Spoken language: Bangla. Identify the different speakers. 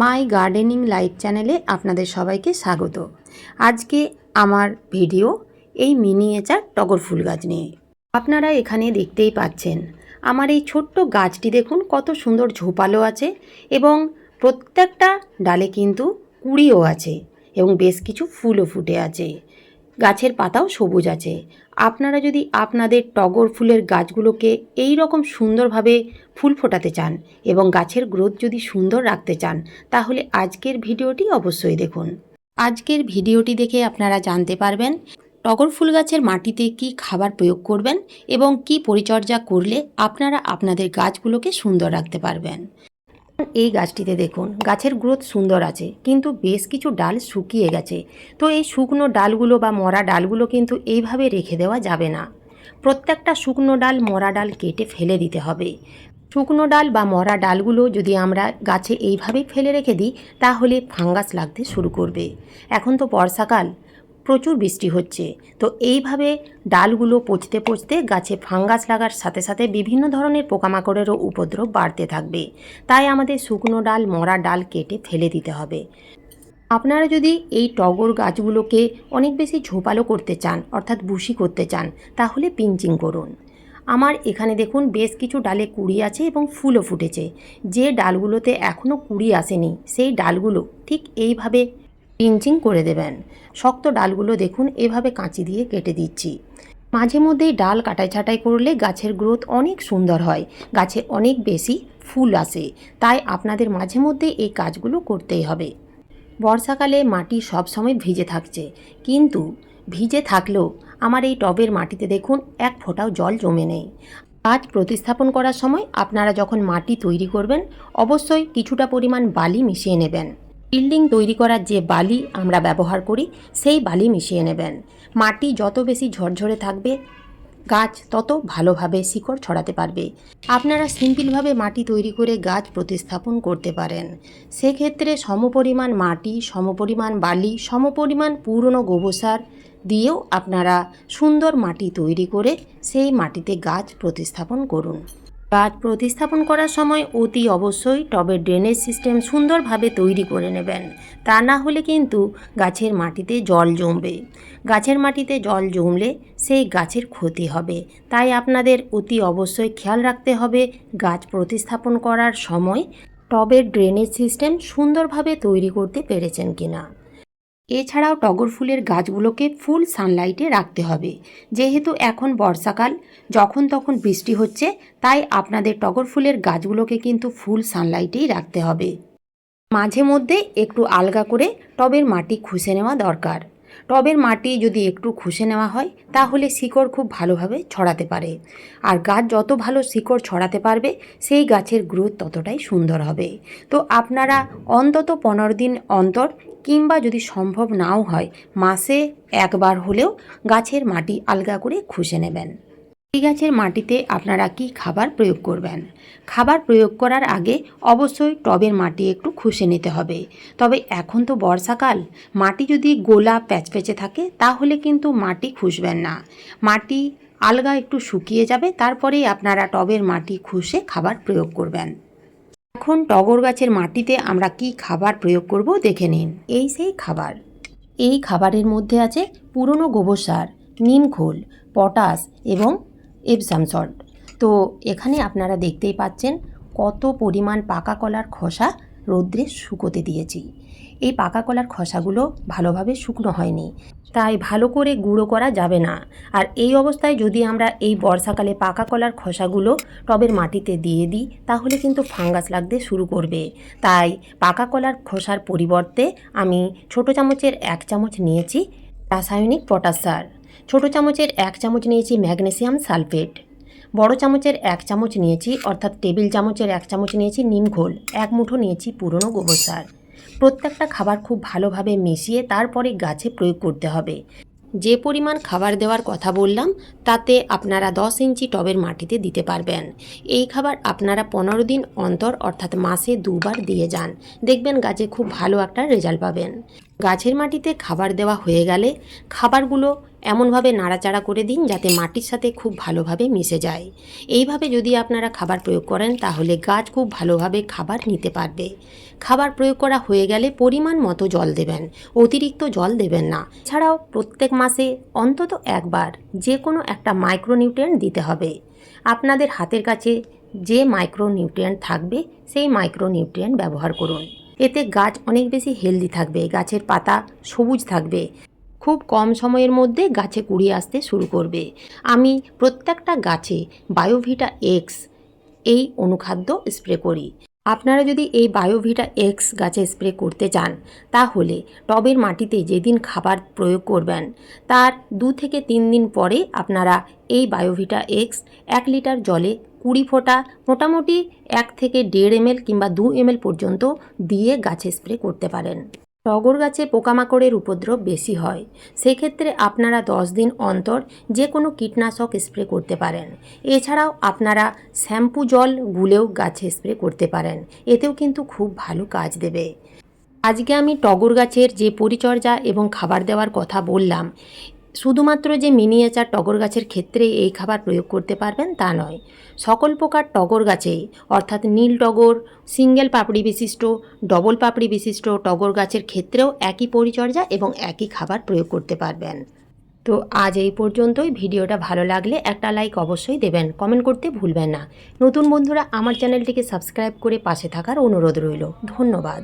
Speaker 1: মাই গার্ডেনিং লাইফ চ্যানেলে আপনাদের সবাইকে স্বাগত। আজকে আমার ভিডিও এই মিনিয়েচার টগর ফুল গাছ নিয়ে। আপনারা এখানে দেখতেই পাচ্ছেন, আমার এই ছোট্ট গাছটি দেখুন কত সুন্দর ঝোপালো আছে এবং প্রত্যেকটা ডালে কিন্তু কুড়িও আছে এবং বেশ কিছু ফুলও ফুটে আছে। গাছের পাতাও সবুজ আছে। আপনারা যদি আপনাদের টগর ফুলের গাছগুলোকে এই রকম সুন্দরভাবে ফুল ফোটাতে চান এবং গাছের গ্রোথ যদি সুন্দর রাখতে চান, তাহলে আজকের ভিডিওটি অবশ্যই দেখুন। আজকের ভিডিওটি দেখে আপনারা জানতে পারবেন, টগর ফুল গাছের মাটিতে কি খাবার প্রয়োগ করবেন এবং কি পরিচর্যা করলে আপনারা আপনাদের গাছগুলোকে সুন্দর রাখতে পারবেন। এই গাছটিতে দেখুন, গাছের গ্রোথ সুন্দর আছে, কিন্তু বেশ কিছু ডাল শুকিয়ে গেছে। তো এই শুকনো ডালগুলো বা মরা ডালগুলো কিন্তু এইভাবে রেখে দেওয়া যাবে না। প্রত্যেকটা শুকনো ডাল, মরা ডাল কেটে ফেলে দিতে হবে। শুকনো ডাল বা মরা ডালগুলো যদি আমরা গাছে এইভাবেই ফেলে রেখে দিই, তাহলে ফাঙ্গাস লাগতে শুরু করবে। এখন তো বর্ষাকাল প্রচুর বৃষ্টি হচ্ছে। তো এইভাবে ডালগুলো পচতে পচতে গাছে ফাঙ্গাস লাগার সাথে সাথে বিভিন্ন ধরনের পোকামাকড়েরও উপদ্রব বাড়তে থাকবে। তাই আমাদের শুকনো ডাল, মরা ডাল কেটে ফেলে দিতে হবে। আপনারা যদি এই টগর গাছগুলোকে অনেক বেশি ঝোপালো করতে চান, অর্থাৎ বুশি করতে চান, তাহলে পিঞ্চিং করুন। আমার এখানে দেখুন বেশ কিছু ডালে কুড়ি আছে এবং ফুলও ফুটেছে। যে ডালগুলোতে এখনও কুড়ি আসেনি, সেই ডালগুলো ঠিক এইভাবে পিঞ্চিং করে দেবেন। শক্ত ডালগুলো দেখুন, এভাবে কাঁচি দিয়ে কেটে দিচ্ছি। মাঝে মধ্যেই ডাল কাটাই ছাঁটাই করলে গাছের গ্রোথ অনেক সুন্দর হয়। গাছে অনেক বেশি ফুল আসে। তাই আপনাদের মাঝে মধ্যে এই কাজগুলো করতেই হবে। বর্ষাকালে মাটি সবসময় ভিজে থাকছে। কিন্তু ভিজে থাকলেও আমার এই টবের মাটিতে দেখুন, এক ফোঁটাও জল জমে নেই। গাছ প্রতিস্থাপন করার সময় আপনারা যখন মাটি তৈরি করবেন, অবশ্যই কিছুটা পরিমাণ বালি মিশিয়ে নেবেন। বিল্ডিং তৈরি করার যে বালি আমরা ব্যবহার করি, সেই বালি মিশিয়ে নেবেন। মাটি যত বেশি ঝরঝরে থাকবে, গাছ তত ভালোভাবে শিকড় ছড়াতে পারবে। আপনারা সিম্পলভাবে মাটি তৈরি করে গাছ প্রতিস্থাপন করতে পারেন। সেক্ষেত্রে সমপরিমাণ মাটি, সমপরিমাণ বালি, সমপরিমাণ পুরনো গোবর সার দিয়েও আপনারা সুন্দর মাটি তৈরি করে সেই মাটিতে গাছ প্রতিস্থাপন করুন। গাছ প্রতিস্থাপন করার সময় অতি অবশ্যই টবের ড্রেনেজ সিস্টেম সুন্দরভাবে তৈরি করে নেবেন। তা না হলে কিন্তু গাছের মাটিতে জল জমবে। গাছের মাটিতে জল জমলে সেই গাছের ক্ষতি হবে। তাই আপনাদের অতি অবশ্যই খেয়াল রাখতে হবে গাছ প্রতিস্থাপন করার সময় টবের ড্রেনেজ সিস্টেম সুন্দরভাবে তৈরি করতে পেরেছেন কিনা। এছাড়াও টগর ফুলের গাছগুলোকে ফুল সানলাইটে রাখতে হবে। যেহেতু এখন বর্ষাকাল, যখন তখন বৃষ্টি হচ্ছে, তাই আপনাদের টগর ফুলের গাছগুলোকে কিন্তু ফুল সানলাইটেই রাখতে হবে। মাঝে মধ্যে একটু আলগা করে টবের মাটি খুঁজে নেওয়া দরকার। টবের মাটি যদি একটু খুশে নেওয়া হয়, তাহলে শিকড় খুব ভালোভাবে ছড়াতে পারে। আর গাছ যত ভালো শিকড় ছড়াতে পারবে, সেই গাছের গ্রোথ ততটাই সুন্দর হবে। তো আপনারা অন্তত পনেরো দিন অন্তর কিংবা যদি সম্ভব নাও হয়, মাসে একবার হলেও গাছের মাটি আলগা করে খুশে নেবেন। এই গাছের মাটিতে আপনারা কি খাবার প্রয়োগ করবেন? খাবার প্রয়োগ করার আগে অবশ্যই টবের মাটি একটু খুশে নিতে হবে। তবে এখন তো বর্ষাকাল। মাটি যদি গোলা প্যাচপ্যাচে থাকে, তাহলে কিন্তু মাটি খুশবেন না। মাটি আলগা একটু শুকিয়ে যাবে, তারপরেই আপনারা টবের মাটি খুশে খাবার প্রয়োগ করবেন। এখন টগর গাছের মাটিতে আমরা কি খাবার প্রয়োগ করব দেখে নিন। এই সেই খাবার। এই খাবারের মধ্যে আছে পুরনো গোবর সার নিমখোল পটাশ এবং এপসাম সল্ট তো এখানে আপনারা দেখতেই পাচ্ছেন কত পরিমাণ পাকা কলার খোসা রৌদ্রে শুকোতে দিয়েছি। এই পাকা কলার খোসাগুলো ভালোভাবে শুকনো হয়নি। তাই ভালো করে গুঁড়ো করা যাবে না। আর এই অবস্থায় যদি আমরা এই বর্ষাকালে পাকা কলার খোসাগুলো টবের মাটিতে দিয়ে দিই, তাহলে কিন্তু ফাঙ্গাস লাগতে শুরু করবে। তাই পাকা কলার খোসার পরিবর্তে আমি ছোট চামচের এক চামচ নিয়েছি রাসায়নিক পটাশ সার। ছোটো চামচের এক চামচ নিয়েছি ম্যাগনেসিয়াম সালফেট। বড় চামচের এক চামচ নিয়েছি, অর্থাৎ টেবিল চামচের এক চামচ নিয়েছি নিমখোল এক মুঠো নিয়েছি পুরনো গোবর সার। প্রত্যেকটা খাবার খুব ভালোভাবে মিশিয়ে তারপরে গাছে প্রয়োগ করতে হবে। যে পরিমাণ খাবার দেওয়ার কথা বললাম, তাতে আপনারা দশ ইঞ্চি টবের মাটিতে দিতে পারবেন। এই খাবার আপনারা পনেরো দিন অন্তর, অর্থাৎ মাসে দুবার দিয়ে যান। দেখবেন গাছে খুব ভালো একটা রেজাল্ট পাবেন। গাছের মাটিতে খাবার দেওয়া হয়ে গেলে খাবারগুলো এমনভাবে নাড়াচাড়া করে দিন যাতে মাটির সাথে খুব ভালোভাবে মিশে যায়। এইভাবে যদি আপনারা খাবার প্রয়োগ করেন তাহলে গাছ খুব ভালোভাবে খাবার নিতে পারবে। খাবার প্রয়োগ করা হয়ে গেলে পরিমাণ মতো জল দেবেন, অতিরিক্ত জল দেবেন না। ছাড়াও প্রত্যেক মাসে অন্তত একবার যে কোনো একটা মাইক্রোনিউট্রিয়েন্ট দিতে হবে। আপনাদের হাতের কাছে যে মাইক্রোনিউট্রিয়েন্ট থাকবে সেই মাইক্রোনিউট্রিয়েন্ট ব্যবহার করুন। এতে গাছ অনেক বেশি হেলদি থাকবে, গাছের পাতা সবুজ থাকবে। খুব কম সময়ের মধ্যে গাছে কুড়ি আসতে শুরু করবে। আমি প্রত্যেকটা গাছে বায়োভিটা এক্স এই অনুখাদ্য স্প্রে করি। আপনারা যদি এই বায়োভিটা এক্স গাছে স্প্রে করতে চান, তাহলে টবের মাটিতে যেদিন খাবার প্রয়োগ করবেন, তার দু থেকে তিন দিন পরে আপনারা এই বায়োভিটা এক্স এক লিটার জলে কুড়ি ফোঁটা, মোটামুটি এক থেকে দেড় এমএল কিংবা দু এমএল পর্যন্ত দিয়ে গাছে স্প্রে করতে পারেন। টগর গাছে পোকামাকড়ের উপদ্রব বেশি হয়। সেক্ষেত্রে আপনারা দশ দিন অন্তর যে কোনো কীটনাশক স্প্রে করতে পারেন। এছাড়াও আপনারা শ্যাম্পু জল গুলেও গাছে স্প্রে করতে পারেন। এতেও কিন্তু খুব ভালো কাজ দেবে। আজকে আমি টগর গাছের যে পরিচর্যা এবং খাবার দেওয়ার কথা বললাম শুধুমাত্র যে মিনিয়েচার টগর গাছের ক্ষেত্রে এই খাবার প্রয়োগ করতে পারবেন তা নয়। সকল প্রকার টগর গাছেই অর্থাৎ নীল টগর, সিঙ্গেল পাপড়ি বিশিষ্ট, ডবল পাপড়ি বিশিষ্ট টগর গাছের ক্ষেত্রেও একই পরিচর্যা এবং একই খাবার প্রয়োগ করতে পারবেন। তো আজ এই পর্যন্তই। ভিডিওটা ভালো লাগলে একটা লাইক অবশ্যই দেবেন। কমেন্ট করতে ভুলবেন না। নতুন বন্ধুরা, আমার চ্যানেলটিকে সাবস্ক্রাইব করে পাশে থাকার অনুরোধ রইল। ধন্যবাদ।